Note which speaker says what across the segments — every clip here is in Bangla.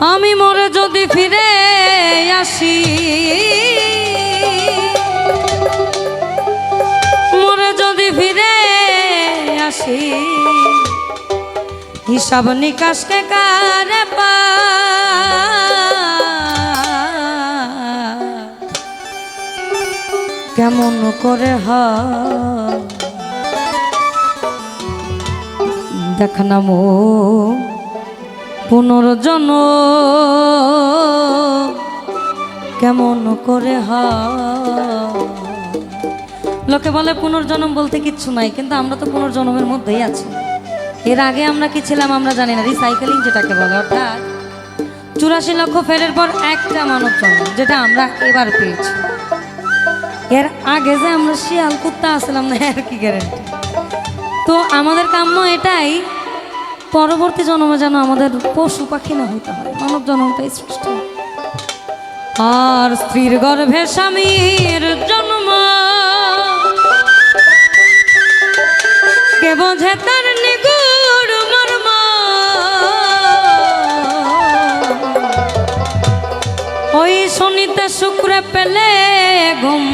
Speaker 1: আমি মরে যদি ফিরে আসি, মরে যদি ফিরে আসি, হিসাব নিকাশকে কারে পা? কেমন করে দেখ না মো পুনর্জন কেমন করে হয় লোকে বলে পুনর্জন্ম বলতে কিচ্ছু নাই, কিন্তু আমরা তো পুনর্জন্মের মধ্যেই আছি। এর আগে আমরা কি ছিলাম আমরা জানি না রিসাইকেলিং যেটাকে বলে, অর্থাৎ চুরাশি লক্ষ ফেরের পর একটা মানব জন্ম, যেটা আমরা এবার পেয়েছি। এর আগে যে আমরা শিয়াল কুত্তা আসলাম না, এর কি গ্যারেন্টি তো আমাদের কাম্য এটাই পরবর্তী জন্মে যেন আমাদের পশু পাখি না হইতে হয়, মানব জন্মটাই শ্রেষ্ঠ। আর স্ত্রীর গর্ভে স্বামীর জন্ম। কে বোঝে তার শুক্রে পেলে ঘুম।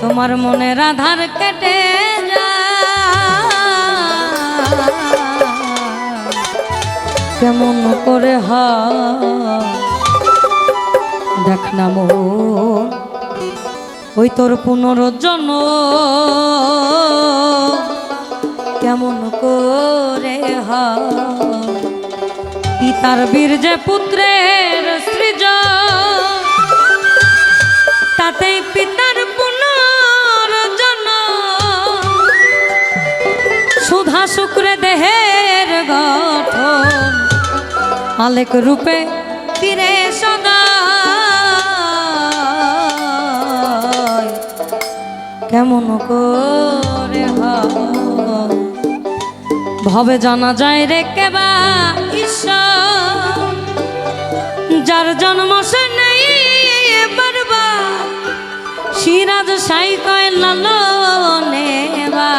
Speaker 1: তোমার মনে রাধার কেটে দেখ না মন ওই তোর পুনর্জন কেমন করে হয়? পিতার বীর্যে পুত্রের সৃজ। তাতেই পিতার পুনর্জন সুধা শুক্রে দেহের গঠন আলেক রূপে তীরে কেমন করে ভবে জানা যায় রে কেবা ঈশ্বর? যার জন্ম সে নেই পারবা সিরাজ সাই কয় লালনেবা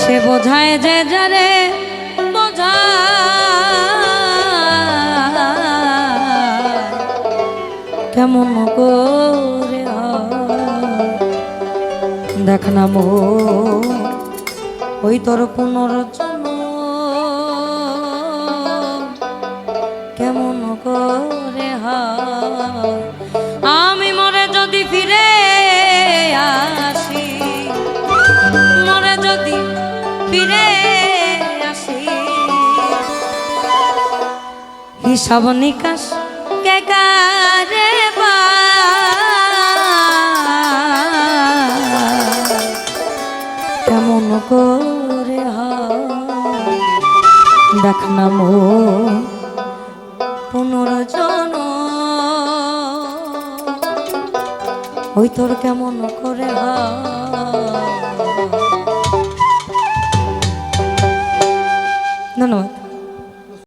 Speaker 1: সে বোঝায় যে যারে বোঝায় কেমন করে দেখ না মো। ওই তোর পুনর্জন কেমন করে হয়। আমি মরে যদি ফিরে আসি, মরে যদি ফিরে আসি। হিসাব নিকাশ কেমন করে দেখ না মো পুনর্জন ওই তোর কেমন করে হয়?